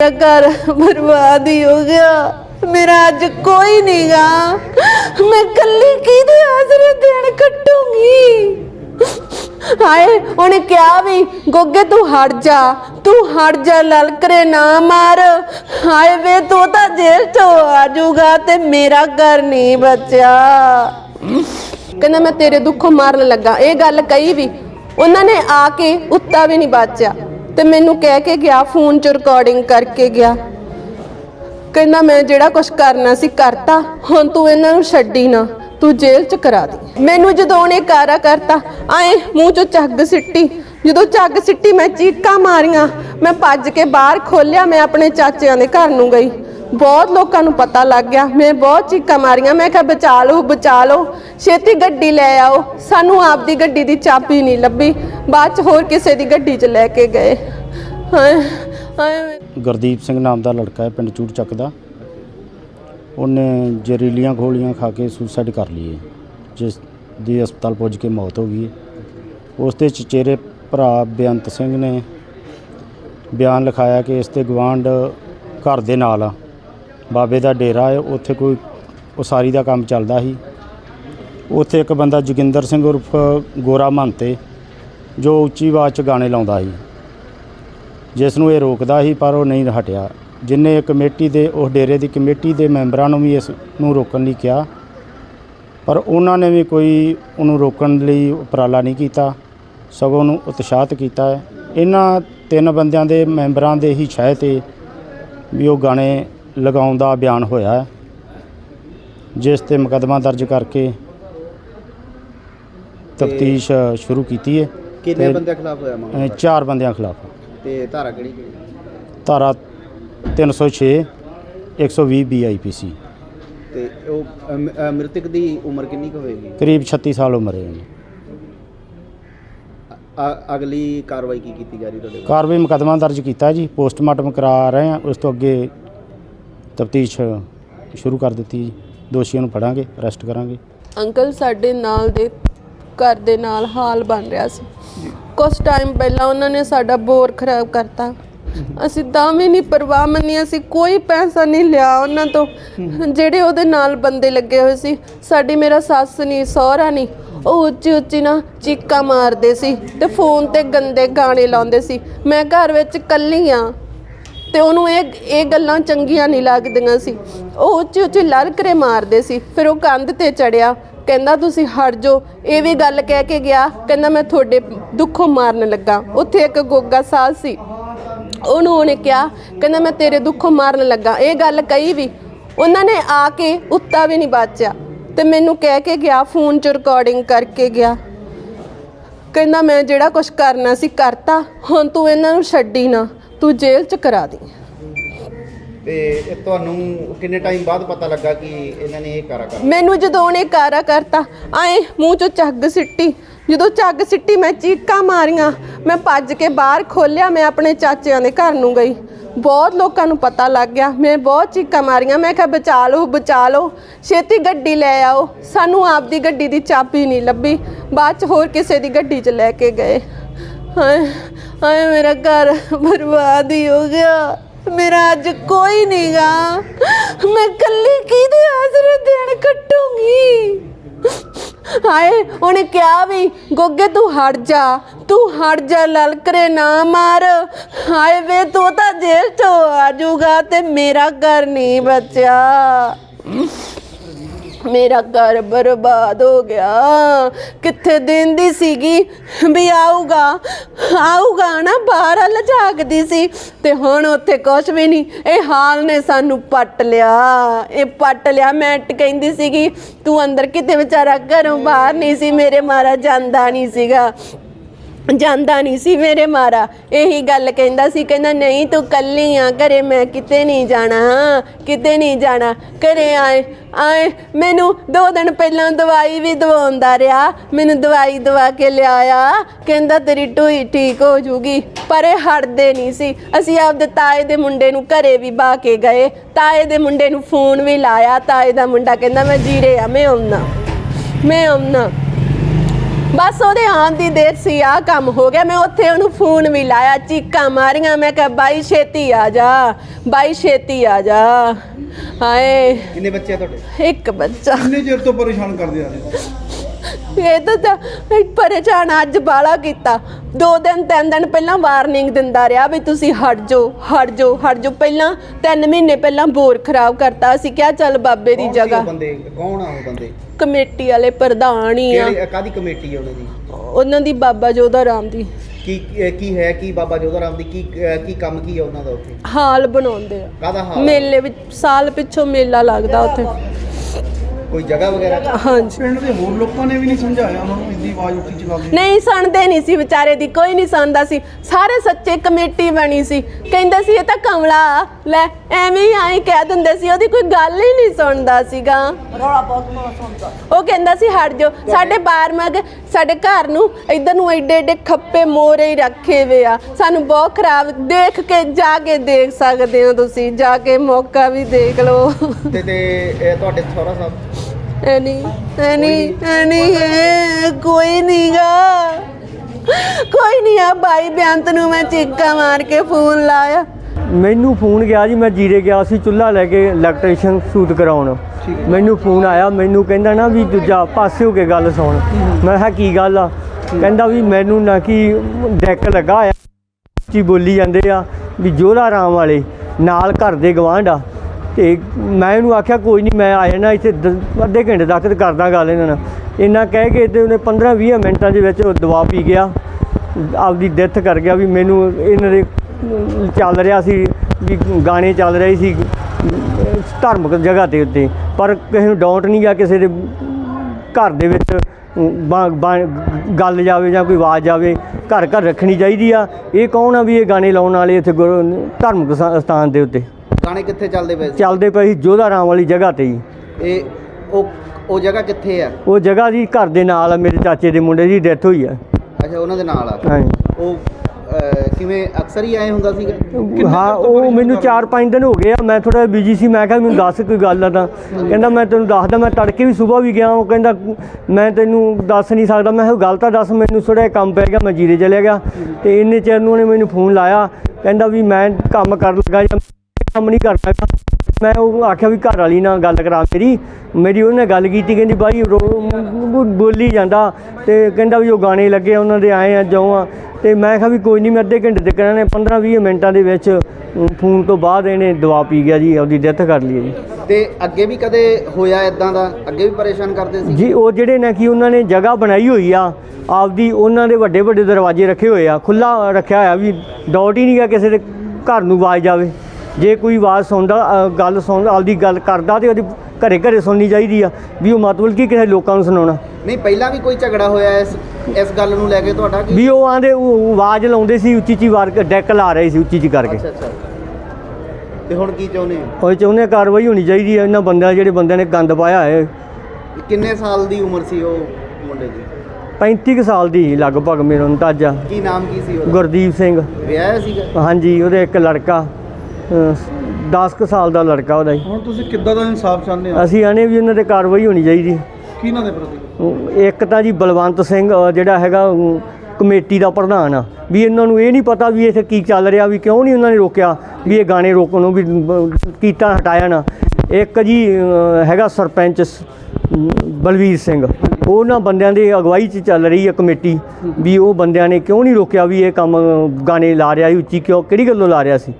ਮੇਰਾ ਘਰ ਬਰਬਾਦ ਹੀ ਹੋ ਗਿਆ, ਮੇਰਾ ਅੱਜ ਕੋਈ ਨਹੀਂਗਾ ਮੈਂ ਕੱਲੀ ਕਿਹਦੇ ਆਸਰੇ ਦਿਨ ਕੱਟੂੰਗੀ ਹਾਏ, ਉਹਨੇ ਕਿਹਾ ਵੀ, ਗੋਗੇ ਤੂੰ ਹਟ ਜਾ, ਤੂੰ ਹਟ ਜਾ, ਲਲਕਰੇ ਨਾ ਮਾਰ। ਹਾਏ ਵੇ, ਤੂੰ ਤਾਂ ਜੇਲ੍ਹ ਚੋਂ ਆ ਜਾਊਗਾ ਤੇ ਮੇਰਾ ਘਰ ਨਹੀਂ ਬਚਿਆ। ਕਹਿੰਦਾ, ਮੈਂ ਤੇਰੇ ਦੁੱਖੋਂ ਮਾਰਨ ਲੱਗਾ। ਇਹ ਗੱਲ ਕਹੀ ਵੀ, ਉਹਨਾਂ ਨੇ ਆ ਕੇ ਉੱਤਾ ਵੀ ਨਹੀਂ ਬਾਚਿਆ। ਤੇ ਮੈਨੂੰ ਕਹਿ ਕੇ ਗਿਆ ਫੋਨ 'ਚ ਰਿਕਾਰਡਿੰਗ ਕਰਕੇ ਗਿਆ। ਕਹਿੰਦਾ, ਮੈਂ ਜਿਹੜਾ ਕੁਝ ਕਰਨਾ ਸੀ, ਕਰਤਾ। ਹੁਣ ਤੂੰ ਇਹਨਾਂ ਨੂੰ ਛੱਡੀ ਨਾ, ਤੂੰ ਜੇਲ੍ਹ 'ਚ ਕਰਾ ਦੇ। ਮੈਨੂੰ ਜਦੋਂ ਉਹਨੇ ਕਾਰਾ ਕਰਤਾ, ਆਏ ਮੂੰਹ 'ਚੋਂ ਝੱਗ ਸਿੱਟੀ। ਜਦੋਂ ਝੱਗ ਸਿੱਟੀ, ਮੈਂ ਚੀਕਾਂ ਮਾਰੀਆਂ। ਮੈਂ ਭੱਜ ਕੇ ਬਾਹਰ ਖੋਲਿਆ ਮੈਂ ਆਪਣੇ ਚਾਚਿਆਂ ਦੇ ਘਰ ਨੂੰ ਗਈ। ਬਹੁਤ ਲੋਕਾਂ ਨੂੰ ਪਤਾ ਲੱਗ ਗਿਆ। ਮੈਂ ਬਹੁਤ ਚੀਕਾਂ ਮਾਰੀਆਂ। ਮੈਂ ਕਿਹਾ, ਬਚਾ ਲਓ ਬਚਾ ਲਓ। ਛੇਤੀ ਗੱਡੀ ਲੈ ਆਓ। ਸਾਨੂੰ ਆਪਦੀ ਗੱਡੀ ਦੀ ਚਾਬੀ ਨਹੀਂ ਲੱਭੀ। ਬਾਅਦ ਚ ਹੋਰ ਕਿਸੇ ਦੀ ਗੱਡੀ 'ਚ ਲੈ ਕੇ ਗਏ। ਹਾਏ ਹਾਏ ਗੁਰਦੀਪ ਸਿੰਘ ਨਾਮ ਦਾ ਲੜਕਾ ਹੈ, ਪਿੰਡ ਚੂੜ ਚੱਕ ਦਾ ਉਹਨੇ ਜ਼ਹਿਰੀਲੀਆਂ ਗੋਲੀਆਂ ਖਾ ਕੇ ਸੁਸਾਈਡ ਕਰ ਲਈ ਹੈ, ਜਿਸ ਦੀ ਹਸਪਤਾਲ ਪੁੱਜ ਕੇ ਮੌਤ ਹੋ ਗਈ ਹੈ। ਉਸ ਦੇ ਚਚੇਰੇ ਭਰਾ ਬੇਅੰਤ ਸਿੰਘ ਨੇ ਬਿਆਨ ਲਿਖਾਇਆ ਕਿ ਇਸ ਤੇ ਗਵਾਂਡ ਘਰ ਦੇ ਨਾਲ ਆ। ਬਾਬੇ ਦਾ ਡੇਰਾ ਹੈ, ਉੱਥੇ ਕੋਈ ਉਸਾਰੀ ਦਾ ਕੰਮ ਚੱਲਦਾ ਸੀ। ਉੱਥੇ ਇੱਕ ਬੰਦਾ ਜੋਗਿੰਦਰ ਸਿੰਘ ਉਰਫ ਗੋਰਾ ਮਹੰਤੇ ਜੋ ਉੱਚੀ ਆਵਾਜ਼ 'ਚ ਗਾਣੇ ਲਾਉਂਦਾ ਸੀ। ਜਿਸ ਨੂੰ ਇਹ ਰੋਕਦਾ ਸੀ, ਪਰ ਉਹ ਨਹੀਂ ਹਟਿਆ। ਜਿਨੇ ਕਮੇਟੀ ਦੇ ਉਸ ਡੇਰੇ ਦੀ ਕਮੇਟੀ ਦੇ ਮੈਂਬਰਾਂ ਨੂੰ ਵੀ ਇਸ ਨੂੰ ਰੋਕਣ ਲਈ ਕਿਹਾ। ਪਰ ਉਹਨਾਂ ਨੇ ਵੀ ਕੋਈ ਉਹਨੂੰ ਰੋਕਣ ਲਈ ਉਪਰਾਲਾ ਨਹੀਂ ਕੀਤਾ। ਸਗੋਂ ਉਹਨੂੰ ਉਤਸ਼ਾਹਿਤ ਕੀਤਾ ਹੈ। ਇਹਨਾਂ ਤਿੰਨ ਬੰਦਿਆਂ ਦੇ ਮੈਂਬਰਾਂ ਦੇ ਹੀ ਛਾਏ ਤੇ ਵੀ ਉਹ ਗਾਣੇ ਲਗਾਉਣ ਦਾ ਬਿਆਨ ਹੋਇਆ ਹੈ ਜਿਸ ਤੇ ਮੁਕੱਦਮਾ ਦਰਜ ਕਰਕੇ ਤਫਤੀਸ਼ ਸ਼ੁਰੂ ਕੀਤੀ ਹੈ ਕਿੰਨੇ ਬੰਦਿਆਂ ਖਿਲਾਫ ਹੋਇਆ ਮਾਮਲਾ? ਅ, ਚਾਰ ਬੰਦਿਆਂ ਖਿਲਾਫ। ਤੇ ਧਾਰਾ ਕਿਹੜੀ ਕਿਹੜੀ? ਧਾਰਾ 306 120 ਬੀਆਈਪੀਸੀ ਤੇ ਉਹ ਅਮ, ਅ, ਮ੍ਰਿਤਕ ਦੀ ਉਮਰ ਕਿੰਨੀ ਕੁ ਹੋਏਗੀ? ਕਰੀਬ 36 ਸਾਲ ਉਮਰ ਹੈ। ਅ- ਅਗਲੀ ਕਾਰਵਾਈ ਕੀ ਕੀਤੀ ਜਾ ਰਹੀ ਤੁਹਾਡੇ ਵੱਲੋਂ? ਕਾਰਵਾਈ ਮੁਕੱਦਮਾ ਦਰਜ ਕੀਤਾ ਜੀ ਪੋਸਟਮਾਰਟਮ ਕਰਾ ਰਹੇ ਹਾਂ ਉਸ ਤੋਂ ਅੱਗੇ ਤਫਤੀਸ਼ ਸ਼ੁਰੂ ਕਰ ਦਿੱਤੀ ਜੀ। ਦੋਸ਼ੀਆਂ ਨੂੰ ਫੜਾਂਗੇ, ਅਰੈਸਟ ਕਰਾਂਗੇ। ਅੰਕਲ, ਸਾਡੇ ਨਾਲ ਦੇ ਘਰ ਦੇ ਨਾਲ ਹਾਲ ਬਣ ਰਿਹਾ ਸੀ। ਕੁਝ ਟਾਈਮ ਪਹਿਲਾਂ ਉਹਨਾਂ ਨੇ ਸਾਡਾ ਬੋਰ ਖਰਾਬ ਕਰਤਾ। ਅਸੀਂ ਤਾਂ ਵੀ ਨਹੀਂ ਪਰਵਾਹ ਮੰਨੀ, ਅਸੀਂ ਕੋਈ ਪੈਸਾ ਨਹੀਂ ਲਿਆ ਉਹਨਾਂ ਤੋਂ। ਜਿਹੜੇ ਉਹਦੇ ਨਾਲ ਬੰਦੇ ਲੱਗੇ ਹੋਏ ਸੀ, ਸਾਡੀ ਮੇਰਾ ਸੱਸ ਨਹੀਂ, ਸਹੁਰਾ ਨਹੀਂ, ਉਹ ਉੱਚੀ ਉੱਚੀ ਨਾ ਚੀਕਾਂ ਮਾਰਦੇ ਸੀ ਤੇ ਫੋਨ ਤੇ ਗੰਦੇ ਗਾਣੇ ਲਾਉਂਦੇ ਸੀ। ਮੈਂ ਘਰ ਵਿੱਚ ਇਕੱਲੀ ਆ ਤੇ ਉਹਨੂੰ ਇਹ ਇਹ ਗੱਲਾਂ ਚੰਗੀਆਂ ਨਹੀਂ ਲੱਗਦੀਆਂ ਸੀ। ਉਹ ਉੱਚੀ ਉੱਚੀ ਲਲਕਰੇ ਮਾਰਦੇ ਸੀ। ਫਿਰ ਉਹ ਕੰਧ ਤੇ ਚੜਿਆ। ਕਹਿੰਦਾ, ਤੁਸੀਂ ਹਟ ਜਾਓ। ਇਹ ਵੀ ਗੱਲ ਕਹਿ ਕੇ ਗਿਆ। ਕਹਿੰਦਾ, ਮੈਂ ਤੁਹਾਡੇ ਦੁੱਖੋਂ ਮਾਰਨ ਲੱਗਾ। ਉੱਥੇ ਇੱਕ ਗੋਗਾ ਸਾਹ ਸੀ। ਉਹਨੂੰ ਉਹਨੇ ਕਿਹਾ, ਕਹਿੰਦਾ, ਮੈਂ ਤੇਰੇ ਦੁੱਖੋਂ ਮਾਰਨ ਲੱਗਾ। ਇਹ ਗੱਲ ਕਹੀ ਵੀ ਉਹਨਾਂ ਨੇ ਆ ਕੇ ਉੱਤਾ ਵੀ ਨਹੀਂ ਬਾਚਿਆ। ਤੇ ਮੈਨੂੰ ਕਹਿ ਕੇ ਗਿਆ, ਫੋਨ 'ਚ ਰਿਕਾਰਡਿੰਗ ਕਰਕੇ ਗਿਆ। ਕਹਿੰਦਾ, ਮੈਂ ਜਿਹੜਾ ਕੁਝ ਕਰਨਾ ਸੀ, ਕਰਤਾ। ਹੁਣ ਤੂੰ ਇਹਨਾਂ ਨੂੰ ਛੱਡੀ ਨਾ। ਤੂੰ ਜੇਲ੍ਹ 'ਚ ਕਰਾ ਦੇ। ਤੇ ਇਹ ਤੁਹਾਨੂੰ ਕਿੰਨੇ ਟਾਈਮ ਬਾਅਦ ਪਤਾ ਲੱਗਾ ਕਿ ਇਹਨਾਂ ਨੇ ਇਹ ਕਾਰਾ ਕਰ ਮੈਨੂੰ ਜਦੋਂ ਉਹਨੇ ਕਾਰਾ ਕਰਤਾ ਆਏ ਮੂੰਹ 'ਚੋਂ ਝੱਗ ਸਿੱਟੀ। ਜਦੋਂ ਝੱਗ ਸਿੱਟੀ ਮੈਂ ਚੀਕਾਂ ਮਾਰੀਆਂ। ਮੈਂ ਭੱਜ ਕੇ ਬਾਹਰ ਖੋਲਿਆ ਮੈਂ ਆਪਣੇ ਚਾਚਿਆਂ ਦੇ ਘਰ ਨੂੰ ਗਈ। ਬਹੁਤ ਲੋਕਾਂ ਨੂੰ ਪਤਾ ਲੱਗ ਗਿਆ। ਮੈਂ ਬਹੁਤ ਚੀਕਾਂ ਮਾਰੀਆਂ। ਮੈਂ ਕਿਹਾ ਬਚਾ ਲਓ ਬਚਾ ਲਓ। ਛੇਤੀ ਗੱਡੀ ਲੈ ਆਓ। ਸਾਨੂੰ ਆਪਦੀ ਗੱਡੀ ਦੀ ਚਾਬੀ ਨਹੀਂ ਲੱਭੀ। ਬਾਅਦ ਚ ਹੋਰ ਕਿਸੇ ਦੀ ਗੱਡੀ 'ਚ ਲੈ ਕੇ ਗਏ। ਹਾਏ, ਮੇਰਾ ਘਰ ਬਰਬਾਦ ਹੀ ਹੋ ਗਿਆ। ਮੇਰਾ ਅੱਜ ਕੋਈ ਨਹੀਂਗਾ ਮੈਂ ਕੱਲੀ ਕਿਹਦੇ ਆਸਰੇ ਦਿਨ ਕੱਟੂੰਗੀ? ਹਾਏ, ਉਹਨੇ ਕਿਹਾ ਵੀ, ਗੋਗੇ, ਤੂੰ ਹਟ ਜਾ। ਤੂੰ ਹਟ ਜਾ, ਲਲਕਰੇ ਨਾ ਮਾਰ। ਹਾਏ ਵੇ, ਤੂੰ ਤਾਂ ਜੇਲ੍ਹ ਚੋਂ ਆ ਜਾਊਗਾ ਤੇ ਮੇਰਾ ਘਰ ਨਹੀਂ ਬਚਿਆ। ਮੇਰਾ ਘਰ ਬਰਬਾਦ ਹੋ ਗਿਆ। ਕਿੱਥੇ ਦਿੰਦੀ ਸੀਗੀ? ਵੀ ਆਊਗਾ। ਆਊਗਾ ਨਾ, ਬਾਹਰ ਹਲ ਝਾਕਦੀ ਸੀ। ਤੇ ਹੁਣ ਉੱਥੇ ਕੁਝ ਵੀ ਨਹੀਂ। ਇਹ ਹਾਲ ਨੇ ਸਾਨੂੰ ਪੱਟ ਲਿਆ। ਇਹ ਪੱਟ ਲਿਆ। ਮੈਂ ਕਹਿੰਦੀ ਸੀਗੀ, ਤੂੰ ਅੰਦਰ ਕਿਤੇ ਵਿਚਾਰਾ ਘਰੋਂ ਬਾਹਰ ਨਹੀਂ ਸੀ। ਮੇਰੇ ਮਾਰਾ ਜਾਂਦਾ ਨਹੀਂ ਸੀਗਾ। ਜਾਂਦਾ ਨਹੀਂ ਸੀ ਮੇਰੇ ਮਾਰਾ। ਇਹੀ ਗੱਲ ਕਹਿੰਦਾ ਸੀ, ਕਹਿੰਦਾ ਨਹੀਂ ਤੂੰ ਕੱਲੀ ਆ, ਘਰੇ ਮੈਂ ਕਿਤੇ ਨਹੀਂ ਜਾਣਾ, ਕਿਤੇ ਨਹੀਂ ਜਾਣਾ। ਘਰੇ ਆਏ ਆਏ, ਮੈਨੂੰ ਦੋ ਦਿਨ ਪਹਿਲਾਂ ਦਵਾਈ ਵੀ ਦਵਾਉਂਦਾ ਰਿਹਾ। ਮੈਨੂੰ ਦਵਾਈ ਦਵਾ ਕੇ ਲਿਆਇਆ। ਕਹਿੰਦਾ ਤੇਰੀ ਟੂਈ ਠੀਕ ਹੋ ਜੂਗੀ, ਪਰ ਇਹ ਹਟਦੇ ਨਹੀਂ ਸੀ। ਅਸੀਂ ਆਪਦੇ ਤਾਏ ਦੇ ਮੁੰਡੇ ਨੂੰ ਘਰੇ ਵੀ ਬਾ ਕੇ ਗਏ। ਤਾਏ ਦੇ ਮੁੰਡੇ ਨੂੰ ਫੋਨ ਵੀ ਲਾਇਆ। ਤਾਏ ਦਾ ਮੁੰਡਾ ਕਹਿੰਦਾ, ਮੈਂ ਜੀਰੇ ਆ, ਮੈਂ ਆਉਣਾ ਮੈਂ ਆਉਣਾ ਬਸ ਉਹਦੇ ਆਉਣ ਦੀ ਦੇਰ ਸੀ ਆ ਕੰਮ ਹੋ ਗਿਆ। ਮੈਂ ਉੱਥੇ ਉਹਨੂੰ ਫੋਨ ਵੀ ਲਾਇਆ ਚੀਕਾਂ ਮਾਰੀਆਂ। ਮੈਂ ਕਿਹਾ ਬਾਈ ਛੇਤੀ ਆ ਜਾ ਬਾਈ ਛੇਤੀ ਆ ਜਾ। ਹਾਏ। ਕਿੰਨੇ ਬੱਚੇ ਆ ਤੁਹਾਡੇ? ਇੱਕ ਬੱਚਾ। ਕਿੰਨੇ ਚਿਰ ਤੋਂ ਪਰੇਸ਼ਾਨ ਕਰਦੇ ਆ? ਰਹੇ ਇਹ ਤਾਂ ਪਰੇਸ਼ਾਨ ਅੱਜ ਬਾਲਾ ਕੀਤਾ। ਦੋ ਦਿਨ ਤਿੰਨ ਦਿਨ ਪਹਿਲਾਂ ਵਾਰਨਿੰਗ ਦਿੰਦਾ ਰਿਹਾ ਵੀ ਤੁਸੀਂ ਹਟ ਜਾਓ ਹਟ ਜਾਓ ਹਟ ਜਾਓ। ਪਹਿਲਾਂ ਤਿੰਨ ਮਹੀਨੇ ਪਹਿਲਾਂ ਬੋਰ ਖਰਾਬ ਕਰਤਾ ਅਸੀਂ ਕਿਹਾ ਚੱਲ ਬਾਬੇ ਦੀ ਜਗ੍ਹਾ। ਬੰਦੇ? ਕੌਣ ਆ ਉਹ ਬੰਦੇ? ਕਮੇਟੀ ਵਾਲੇ ਪ੍ਰਧਾਨ ਹੀ ਆ। ਕਿਹੜੀ ਕਾਦੀ ਕਮੇਟੀ ਆ ਉਹਨਾਂ ਦੀ? ਉਹਨਾਂ ਦੀ ਬਾਬਾ ਜੋਧਾ ਰਾਮ ਦੀ। ਕੀ- ਕੀ ਹੈ? ਕੀ ਬਾਬਾ ਜੋਧਾ ਰਾਮ ਦੀ? ਕੀ ਕੀ ਕੰਮ ਕੀ ਆ ਉਹਨਾਂ ਦਾ ਉੱਥੇ? ਹਾਲ ਬਣਾਉਂਦੇ ਆ। ਕਾਦਾ ਹਾਲ? ਮੇਲੇ ਵਿੱਚ ਸਾਲ ਪਿੱਛੋਂ ਮੇਲਾ ਲੱਗਦਾ ਉੱਥੇ। ਕੋਈ ਜਗ੍ਹਾ ਵਗੈਰਾ? ਹਾਂਜੀ। ਪਿੰਡ ਦੇ ਹੋਰ ਲੋਕਾਂ ਨੇ ਵੀ ਨਹੀਂ ਸਮਝਾਇਆ ਉਹਨਾਂ ਨੂੰ ਇੰਦੀ ਆਵਾਜ਼ ਉੱਠੀ ਚਲਾ ਲਈ ਨਹੀਂ ਸੁਣਦੇ ਨਹੀਂ ਸੀ ਵਿਚਾਰੇ ਦੀ ਕੋਈ ਨਹੀਂ ਸੁਣਦਾ ਸੀ। ਸਾਰੇ ਸੱਚੇ ਕਮੇਟੀ ਬਣੀ ਸੀ। ਕਹਿੰਦੇ ਸੀ ਇਹ ਤਾਂ ਕਮਲਾ। ਲੈ ਐਵੇਂ ਹੀ ਆਏ ਕਹਿ ਦਿੰਦੇ ਸੀ ਉਹਦੀ ਕੋਈ ਗੱਲ ਹੀ ਨਹੀਂ ਸੁਣਦਾ ਸੀਗਾ। ਰੌਲਾ ਬਹੁਤ ਸੁਣਦਾ ਉਹ ਕਹਿੰਦਾ ਸੀ ਹਟ ਜਾਓ। ਸਾਡੇ ਬਾਰ ਮਗ ਸਾਡੇ ਘਰ ਨੂੰ ਇਧਰ ਨੂੰ ਐਡੇ ਐਡੇ ਖੱਪੇ ਮੋਰੇ ਹੀ ਰੱਖੇ ਵੇ ਆ। ਸਾਨੂੰ ਬਹੁਤ ਖਰਾਬ ਦੇਖ ਕੇ ਜਾ ਕੇ ਦੇਖ ਸਕਦੇ ਹੋ ਤੁਸੀਂ ਜਾ ਕੇ ਮੌਕਾ ਵੀ ਦੇਖ ਲਓ। ਤੇ ਤੇ ਇਹ ਤੁਹਾਡੇ ਸਹੁਰਾ ਸਾਹਿਬ? ਐਨੀ ਐਨੀ ਐਨੀ ਹੈ, ਕੋਈ ਨਹੀਂਗਾ ਕੋਈ ਨਹੀਂ ਆ ਬਾਈ ਬੇਅੰਤ ਨੂੰ ਮੈਂ ਚੀਕਾਂ ਮਾਰ ਕੇ ਫੋਨ ਲਾਇਆ। ਮੈਨੂੰ ਫੋਨ ਗਿਆ ਜੀ ਮੈਂ ਜੀਰੇ ਗਿਆ ਸੀ ਚੁੱਲ੍ਹਾ ਲੈ ਕੇ ਇਲੈਕਟ੍ਰੀਸ਼ੀਅਨ ਸੂਟ ਕਰਾਉਣ। ਮੈਨੂੰ ਫੋਨ ਆਇਆ ਮੈਨੂੰ ਕਹਿੰਦਾ ਨਾ ਵੀ ਦੂਜਾ ਪਾਸੇ ਹੋ ਕੇ ਗੱਲ ਸੁਣ। ਮੈਂ ਕਿਹਾ ਕੀ ਗੱਲ ਆ? ਕਹਿੰਦਾ ਵੀ ਮੈਨੂੰ ਨਾ ਕੀ ਡੈਕ ਲੱਗਾ ਆ ਚੀ ਬੋਲੀ ਜਾਂਦੇ ਆ ਵੀ ਜੋਲਾ ਰਾਮ ਵਾਲੇ ਨਾਲ ਘਰ ਦੇ ਗਵਾਂਢ ਆ। ਤੇ ਮੈਂ ਇਹਨੂੰ ਆਖਿਆ ਕੋਈ ਨਹੀਂ ਮੈਂ ਆ ਜਾਣਾ ਇੱਥੇ ਅੱਧੇ ਘੰਟੇ ਤੱਕ ਤੇ ਕਰਦਾ ਗੱਲ ਇਹਨਾਂ ਨਾਲ। ਇੰਨਾ ਕਹਿ ਕੇ ਤੇ ਉਹਨੇ 15 20 ਮਿੰਟਾਂ ਦੇ ਵਿੱਚ ਉਹ ਦਵਾ ਪੀ ਗਿਆ। ਆਪਦੀ ਡੈਥ ਕਰ ਗਿਆ ਵੀ ਮੈਨੂੰ ਇਹਨਾਂ ਦੇ ਚੱਲ ਰਿਹਾ ਸੀ ਵੀ ਗਾਣੇ ਚੱਲ ਰਹੇ ਸੀ ਧਾਰਮਿਕ ਜਗ੍ਹਾ ਤੇ ਉੱਤੇ। ਪਰ ਕਿਸੇ ਨੂੰ ਡਾਊਟ ਨਹੀਂ ਗਿਆ ਕਿਸੇ ਦੇ ਘਰ ਦੇ ਵਿੱਚ ਗੱਲ ਜਾਵੇ ਜਾਂ ਕੋਈ ਆਵਾਜ਼ ਜਾਵੇ ਘਰ ਘਰ ਰੱਖਣੀ ਚਾਹੀਦੀ ਆ। ਇਹ ਕੌਣ ਆ ਵੀ ਇਹ ਗਾਣੇ ਲਾਉਣ ਵਾਲੇ ਇੱਥੇ ਧਾਰਮਿਕ ਸਥਾ- ਸਥਾਨ ਦੇ ਉੱਤੇ? ਗਾਣੇ ਕਿੱਥੇ ਚੱਲਦੇ ਪਏ ਚੱਲਦੇ ਪਏ ਜੋਧਾ ਰਾਮ ਵਾਲੀ ਜਗ੍ਹਾ ਤੇ ਹੀ। ਇਹ ਉਹ ਉਹ ਜਗ੍ਹਾ ਕਿੱਥੇ ਆ? ਉਹ ਜਗ੍ਹਾ ਜੀ ਘਰ ਦੇ ਨਾਲ ਆ ਮੇਰੇ ਚਾਚੇ ਦੇ ਮੁੰਡੇ ਦੀ ਡੈਥ ਹੋਈ ਆ। ਅੱਛਾ ਉਹਨਾਂ ਦੇ ਨਾਲ ਆ। ਹਾਂਜੀ। ਉਹ ਕਿਵੇਂ ਅਕਸਰ ਹੀ ਆਏ ਹੁੰਦਾ ਸੀਗਾ? ਹਾਂ ਉਹ ਮੈਨੂੰ 4-5 ਦਿਨ ਹੋ ਗਏ ਆ। ਮੈਂ ਥੋੜਾ ਬਿਜ਼ੀ ਸੀ ਮੈਂ ਕਿਹਾ ਮੈਨੂੰ ਦੱਸ ਕੋਈ ਗੱਲ ਆ ਤਾਂ। ਕਹਿੰਦਾ ਮੈਂ ਤੈਨੂੰ ਦੱਸਦਾ ਮੈਂ ਤੜਕੇ ਵੀ ਸਵੇਰ ਵੀ ਗਿਆ ਉਹ ਕਹਿੰਦਾ ਮੈਂ ਤੈਨੂੰ ਦੱਸ ਨਹੀਂ ਸਕਦਾ। ਮੈਂ ਕਿਹਾ ਗੱਲ ਤਾਂ ਦੱਸ ਮੈਨੂੰ ਥੋੜਾ ਜਿਹਾ ਕੰਮ ਪੈ ਗਿਆ ਮੈਂ ਜੀਰੇ ਚਲੇ ਗਿਆ। ਤੇ ਇੰਨੇ ਚਿਰ ਨੂੰ ਉਹਨੇ ਮੈਨੂੰ ਫੋਨ ਲਾਇਆ। ਕਹਿੰਦਾ ਵੀ ਮੈਂ ਕੰਮ ਕਰਨ ਲੱਗਾ ਜਾਂ ਕੰਮ ਨਹੀਂ ਕਰਦਾ। ਮੈਂ ਉਹ ਆਖਿਆ ਵੀ ਘਰ ਵਾਲੀ ਨਾਲ ਗੱਲ ਕਰਾ ਮੇਰੀ। ਮੇਰੀ ਉਹਨੇ ਗੱਲ ਕੀਤੀ ਕਹਿੰਦੀ ਬਾਈ ਬੋਲੀ ਜਾਂਦਾ। ਤੇ ਕਹਿੰਦਾ ਵੀ ਉਹ ਗਾਣੇ ਲੱਗੇ ਆ, ਉਹਨਾਂ ਦੇ ਆਏ ਆ ਜਾਉ ਆ। ਤੇ ਮੈਂ ਕਿਹਾ ਵੀ ਕੋਈ ਨਹੀਂ ਮੈਂ ਅੱਧੇ ਘੰਟੇ ਤੱਕ ਨੇ 15 20 ਮਿੰਟਾਂ ਦੇ ਵਿੱਚ ਫੋਨ ਤੋਂ ਬਾਅਦ ਇਹਨੇ ਦਵਾ ਪੀ ਗਿਆ ਜੀ ਆਪਦੀ ਡੈਥ ਕਰ ਲਈ ਜੀ। ਤੇ ਅੱਗੇ ਵੀ ਕਦੇ ਹੋਇਆ ਇਦਾਂ ਦਾ? ਅੱਗੇ ਵੀ ਪਰੇਸ਼ਾਨ ਕਰਦੇ ਸੀ? ਜੀ ਉਹ ਜਿਹੜੇ ਨੇ ਕਿ ਉਹਨਾਂ ਨੇ ਜਗ੍ਹਾ ਬਣਾਈ ਹੋਈ ਆ ਆਪਦੀ ਉਹਨਾਂ ਦੇ ਵੱਡੇ ਵੱਡੇ ਦਰਵਾਜ਼ੇ ਰੱਖੇ ਹੋਏ ਆ ਖੁੱਲਾ ਰੱਖਿਆ ਹੋਇਆ ਵੀ ਡਾਟ ਹੀ ਨਹੀਂ ਗਾ ਕਿਸੇ ਦੇ ਘਰ ਨੂੰ ਆਵਾਜ਼ ਜਾਵੇ। ਜੇ ਕੋਈ ਆਵਾਜ਼ ਸੁਣਦਾ ਗੱਲ ਸੁਣ ਆਪਦੀ ਗੱਲ ਕਰਦਾ ਤੇ ਉਹਦੀ ਘਰੇ ਘਰੇ ਸੁਣਨੀ ਚਾਹੀਦੀ ਆ ਵੀ ਉਹ ਮਤਲਬ ਕੀ ਕਿਸੇ ਲੋਕਾਂ ਨੂੰ ਸੁਣਾਉਣਾ। ਨਹੀਂ ਪਹਿਲਾਂ ਵੀ ਕੋਈ ਝਗੜਾ ਹੋਇਆ ਇਸ ਇਸ ਗੱਲ ਨੂੰ ਲੈ ਕੇ ਤੁਹਾਡਾ ਕਿ? ਵੀ ਉਹ ਆਂਦੇ ਉਹ ਆਵਾਜ਼ ਲਾਉਂਦੇ ਸੀ ਉੱਚੀ ਉੱਚੀ ਵਾਰ ਡੈਕ ਲਾ ਰਹੇ ਸੀ ਉੱਚੀ ਉੱਚੀ ਕਰਕੇ। ਅੱਛਾ ਅੱਛਾ। ਤੇ ਹੁਣ ਕੀ ਚਾਹੁੰਦੇ ਹੋ? ਉਹ ਚਾਹੁੰਦੇ ਆ ਕਾਰਵਾਈ ਹੋਣੀ ਚਾਹੀਦੀ ਹੈ ਇਹਨਾਂ ਬੰਦਿਆਂ ਜਿਹੜੇ ਬੰਦਿਆਂ ਨੇ ਗੰਦ ਪਾਇਆ ਹੈ ਕਿੰਨੇ ਸਾਲ ਦੀ ਉਮਰ ਸੀ ਉਹ ਮੁੰਡੇ ਦੀ? 35 ਕੁ ਸਾਲ ਦੀ ਲਗਭਗ ਮੇਰਾ ਅੰਦਾਜ਼ਾ। ਕੀ ਨਾਮ ਕੀ ਸੀ ਉਹਦਾ? ਗੁਰਦੀਪ ਸਿੰਘ। ਵਿਆਹਿਆ ਸੀਗਾ? ਹਾਂਜੀ ਉਹਦੇ ਇੱਕ ਲੜਕਾ। 10 ਕੁ ਸਾਲ ਦਾ ਲੜਕਾ ਉਹਦਾ ਜੀ। ਹੁਣ ਤੁਸੀਂ ਕਿੱਦਾਂ ਦਾ ਇਨਸਾਫ ਚਾਹੁੰਦੇ ਆ ਅਸੀਂ ਆਨੇ ਵੀ ਉਹਨਾਂ ਤੇ ਕਾਰਵਾਈ ਹੋਣੀ ਚਾਹੀਦੀ। ਹੈ। ਕਿਹਨਾਂ ਦੇ ਪ੍ਰਤੀ? ਇੱਕ ਤਾਂ ਜੀ ਬਲਵੰਤ ਸਿੰਘ ਜਿਹੜਾ ਹੈਗਾ ਕਮੇਟੀ ਦਾ ਪ੍ਰਧਾਨ ਆ। ਵੀ ਇਹਨਾਂ ਨੂੰ ਇਹ ਨਹੀਂ ਪਤਾ ਵੀ ਇੱਥੇ ਕੀ ਚੱਲ ਰਿਹਾ ਵੀ ਕਿਉਂ ਨਹੀਂ ਉਹਨਾਂ ਨੇ ਰੋਕਿਆ ਵੀ ਇਹ ਗਾਣੇ ਰੋਕਣ ਨੂੰ ਵੀ ਕੀਤਾ ਹਟਾਇਆ ਨਾ। ਇੱਕ ਜੀ ਹੈਗਾ ਸਰਪੰਚ ਬਲਵੀਰ ਸਿੰਘ। ਉਹਨਾਂ ਬੰਦਿਆਂ ਦੀ ਅਗਵਾਈ 'ਚ ਚੱਲ ਰਹੀ ਹੈ ਕਮੇਟੀ ਵੀ ਉਹ ਬੰਦਿਆਂ ਨੇ ਕਿਉਂ ਨਹੀਂ ਰੋਕਿਆ ਵੀ ਇਹ ਕੰਮ ਗਾਣੇ ਲਾ ਰਿਹਾ ਸੀ ਉੱਚੀ ਕਿਉਂ ਕਿਹੜੀ ਗੱਲੋਂ ਲਾ ਰਿਹਾ ਸੀ?